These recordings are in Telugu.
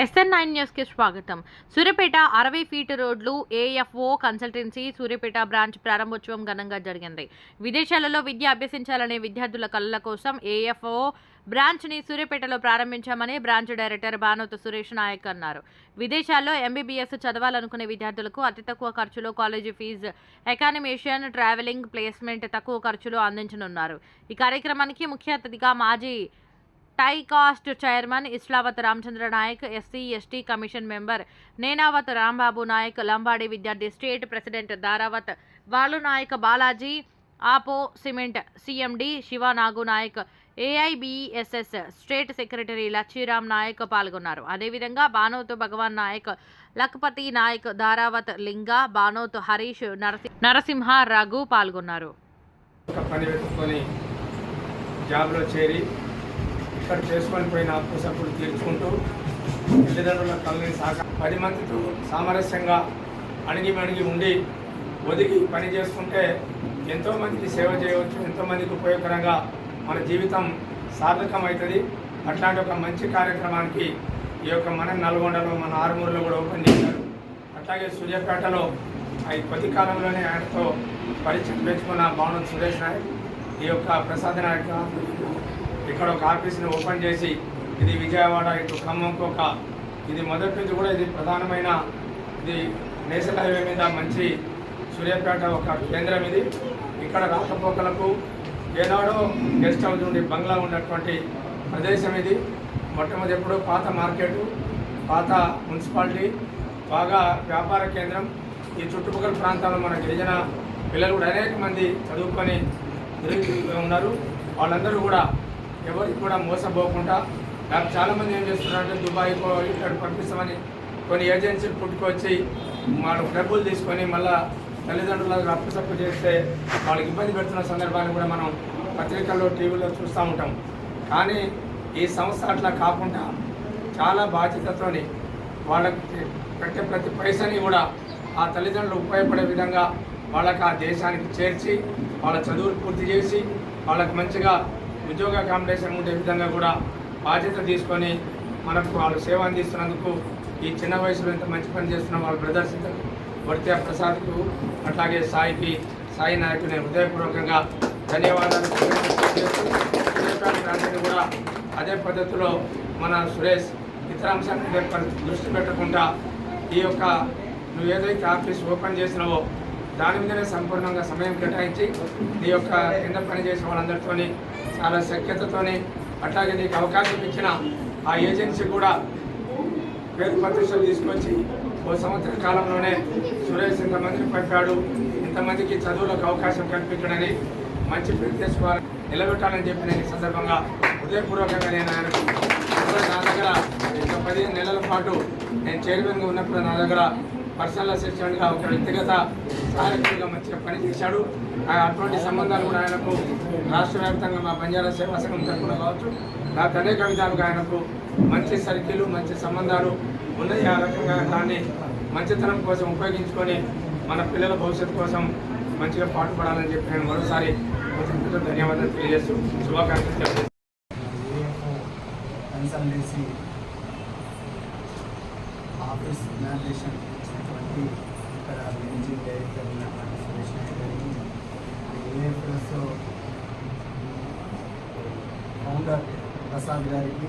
ఎస్ఎన్ నైన్ న్యూస్కి స్వాగతం. సూర్యపేట అరవై ఫీట్ రోడ్లు ఏఎఫ్ఓ కన్సల్టెన్సీ సూర్యపేట బ్రాంచ్ ప్రారంభోత్సవం ఘనంగా జరిగింది. విదేశాలలో విద్య అభ్యసించాలనే విద్యార్థుల కళల కోసం ఏఎఫ్ఓ బ్రాంచ్ని సూర్యపేటలో ప్రారంభించామని బ్రాంచ్ డైరెక్టర్ బానోత్ సురేష్ నాయక్ అన్నారు. విదేశాల్లో ఎంబీబీఎస్ చదవాలనుకునే విద్యార్థులకు అతి తక్కువ ఖర్చులో college fee accommodation travelling placement తక్కువ ఖర్చులో అందించనున్నారు. ఈ కార్యక్రమానికి ముఖ్య అతిథిగా మాజీ టై cost chairman Islavath Ramachandra Nayak SC ST commission member Nenavath Rambabu Nayak Lambadi విద్యార్థి స్టేట్ ప్రెసిడెంట్ దారావత్ బాలు నాయక్ బాలాజీ ఆపో cement CMD Shiva Nagu Nayak AIBSS state secretary Lachiram Nayak పాల్గొన్నారు. అదేవిధంగా బానోత్ భగవాన్ నాయక్ లక్పతి నాయక్ దారావత్ లింగా బానోత్ హరీష్ నరసి నరసింహ రఘు పాల్గొన్నారు. జాబ్లో చేరి ఇక్కడ చేసుకొని పోయిన అప్పు సప్పులు తీర్చుకుంటూ తల్లిదండ్రుల కళ్ళని సాక పది మందితో సామరస్యంగా అణిగి మణిగి ఉండి ఒదిగి పని చేసుకుంటే ఎంతోమందికి సేవ చేయవచ్చు ఎంతోమందికి ఉపయోగకరంగా మన జీవితం సార్థకమవుతుంది. అట్లాంటి ఒక మంచి కార్యక్రమానికి ఈ యొక్క మన నల్గొండలో మన ఆరుమూరులో కూడా ఓపెన్ చేశారు. అట్లాగే సూర్యాపేటలో ఈ కొద్ది కాలంలోనే ఆయనతో పరిచయం పెంచుకున్న భావన సురేష్ నాయక్ ఈ యొక్క ప్రసాద్ నాయక్ ఇక్కడ ఒక ఆఫీస్ని ఓపెన్ చేసి ఇది విజయవాడ ఇటు ఖమ్మంకి ఒక ఇది మొదటి నుంచి కూడా ఇది ప్రధానమైన ఇది నేషనల్ హైవే మీద మంచి సూర్యాపేట ఒక కేంద్రం ఇది. ఇక్కడ రాకపోకలకు ఏనాడో గెస్ట్ హౌస్ నుండి బంగ్లా ఉన్నటువంటి ప్రదేశం ఇది. మొట్టమొదటి ఎప్పుడు పాత మార్కెట్ పాత మున్సిపాలిటీ బాగా వ్యాపార కేంద్రం. ఈ చుట్టుపక్కల ప్రాంతాల్లో మన గిరిజన పిల్లలు కూడా అనేక మంది చదువుకొని ఉన్నారు. వాళ్ళందరూ కూడా ఎవరికి కూడా మోసపోకుండా నాకు చాలామంది ఏం చేస్తున్నారంటే దుబాయ్ ఇక్కడ పంపిస్తామని కొన్ని ఏజెన్సీలు పుట్టుకొచ్చి వాళ్ళ డబ్బులు తీసుకొని మళ్ళా తల్లిదండ్రులకు అప్పుసప్పు చేస్తే వాళ్ళకి ఇబ్బంది పెడుతున్న సందర్భాన్ని కూడా మనం పత్రికల్లో టీవీలో చూస్తూ ఉంటాం. కానీ ఈ సంస్థ అట్లా కాకుండా చాలా బాధ్యతతోని వాళ్ళకి పెట్టే ప్రతి పైసని కూడా ఆ తల్లిదండ్రులు ఉపయోగపడే విధంగా వాళ్ళకి ఆ దేశానికి చేర్చి వాళ్ళ చదువులు పూర్తి చేసి వాళ్ళకి మంచిగా ఉద్యోగ అకామిడేషన్ ఉండే విధంగా కూడా బాధ్యత తీసుకొని మనకు వాళ్ళు సేవ అందిస్తున్నందుకు ఈ చిన్న వయసులో ఇంత మంచి పని చేస్తున్న వాళ్ళ బ్రదర్స్ వర్త్యా ప్రసాద్కు అట్లాగే సాయికి సాయి నాయకు నేను హృదయపూర్వకంగా ధన్యవాదాలు ప్రాంతాన్ని కూడా అదే పద్ధతిలో మన సురేష్ ఇతర అంశాల దృష్టి పెట్టకుండా ఈ యొక్క నువ్వు ఏదైతే ఆఫీస్ ఓపెన్ చేసినావో దాని మీదనే సంపూర్ణంగా సమయం కేటాయించి నీ యొక్క కింద పనిచేసిన వాళ్ళందరితోని చాలా సఖ్యతతోని అట్లాగే నీకు అవకాశం ఇచ్చిన ఆ ఏజెన్సీ కూడా పేరు ప్రతిష్టలు తీసుకొచ్చి ఓ సంవత్సర కాలంలోనే సురేష్ ఇంతమందికి పంపాడు. ఇంతమందికి చదువులకు అవకాశం కల్పించడని మంచి పేరు తెచ్చుకోవాలని నిలబెట్టాలని చెప్పి నేను ఈ సందర్భంగా హృదయపూర్వకంగా నేను ఆయనకు నా దగ్గర ఇంత పదిహేను నెలల పాటు నేను చైర్మన్గా ఉన్నప్పుడు నా దగ్గర పర్సనల్ అసిస్టెంట్గా ఒక వ్యక్తిగత సహాయకుడిగా మంచిగా పనిచేశాడు. అటువంటి సంబంధాలు కూడా ఆయనకు రాష్ట్ర వ్యాప్తంగా మా బంజారా సేవా సంఘం తరఫున కావచ్చు. నాకు అనేక విధాలుగా ఆయనకు మంచి సర్కిలు మంచి సంబంధాలు ఉన్నాయి. ఆ రకంగా దాన్ని మంచితనం కోసం ఉపయోగించుకొని మన పిల్లల భవిష్యత్తు కోసం మంచిగా పాటుపడాలని చెప్పి నేను మరోసారి ధన్యవాదాలు తెలియజేస్తూ శుభాకాంక్షలు చెప్తాను ఆఫీస్ ఇనాగ్రేషన్ ఇచ్చినటువంటి డైరెక్టర్ ఉన్నటువంటి సురేష్ ఫౌండర్ ప్రసాద్ గారికి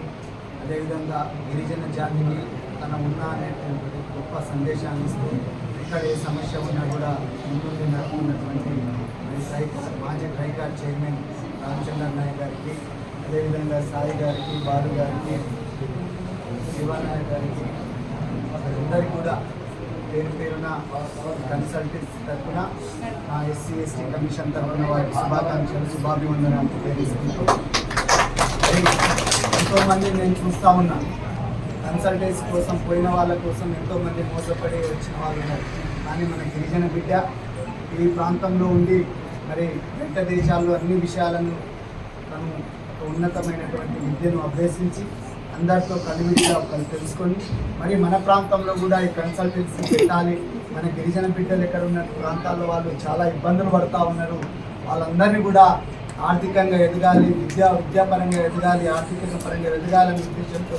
అదేవిధంగా గిరిజన జాతికి తన ఉన్న అనేటువంటి గొప్ప సందేశాన్ని ఇస్తూ ఇక్కడ ఏ సమస్య ఉన్నా కూడా ముందుకు నడుపుకున్నటువంటి మరి మాజీ ట్రైకార్ చైర్మన్ రామచంద్ర నాయక్ గారికి అదేవిధంగా సాయి గారికి బాలు గారికి శివానాయక్ గారికి అందరికీ కూడా పేరు పేరున కన్సల్టెన్స్ తరఫున నా ఎస్సీ ఎస్టీ కమిషన్ తరఫున వారికి శుభాకాంక్షలు శుభాభివందనాలు తెలియజేసుకుంటూ. ఎంతోమంది నేను చూస్తూ ఉన్నా. కన్సల్టెన్స్ కోసం పోయిన వాళ్ళ కోసం ఎంతోమంది మోసపడి వచ్చిన వాళ్ళు ఉన్నారు. కానీ మన గిరిజన బిడ్డ ఈ ప్రాంతంలో ఉండి మరి వెంట దేశాల్లో అన్ని విషయాలను తను ఒక ఉన్నతమైనటువంటి విద్యను అభ్యసించి అందరితో కలివిడిగా తెలుసుకొని మరి మన ప్రాంతంలో కూడా ఈ కన్సల్టెన్సీ పెట్టాలి. మన గిరిజన బిడ్డలు ఎక్కడ ఉన్న ప్రాంతాల్లో వాళ్ళు చాలా ఇబ్బందులు పడుతూ ఉన్నారు. వాళ్ళందరినీ కూడా ఆర్థికంగా ఎదగాలి విద్యా విద్యాపరంగా ఎదగాలి ఆర్థిక పరంగా ఎదగాలనే ఉద్దేశంతో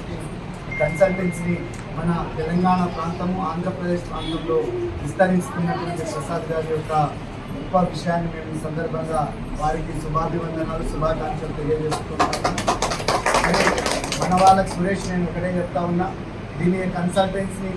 కన్సల్టెన్సీని మన తెలంగాణ ప్రాంతము ఆంధ్రప్రదేశ్ ప్రాంతంలో విస్తరిస్తున్నటువంటి ప్రసాద్ గారి యొక్క గొప్ప విషయాన్ని మేము ఈ సందర్భంగా వారికి శుభాభివందనాలు శుభాకాంక్షలు తెలియజేస్తున్నాము మన వాళ్ళకి సురేష్ నేను ఒకటే చెప్తా ఉన్నా. దీని కన్సల్టెన్సీ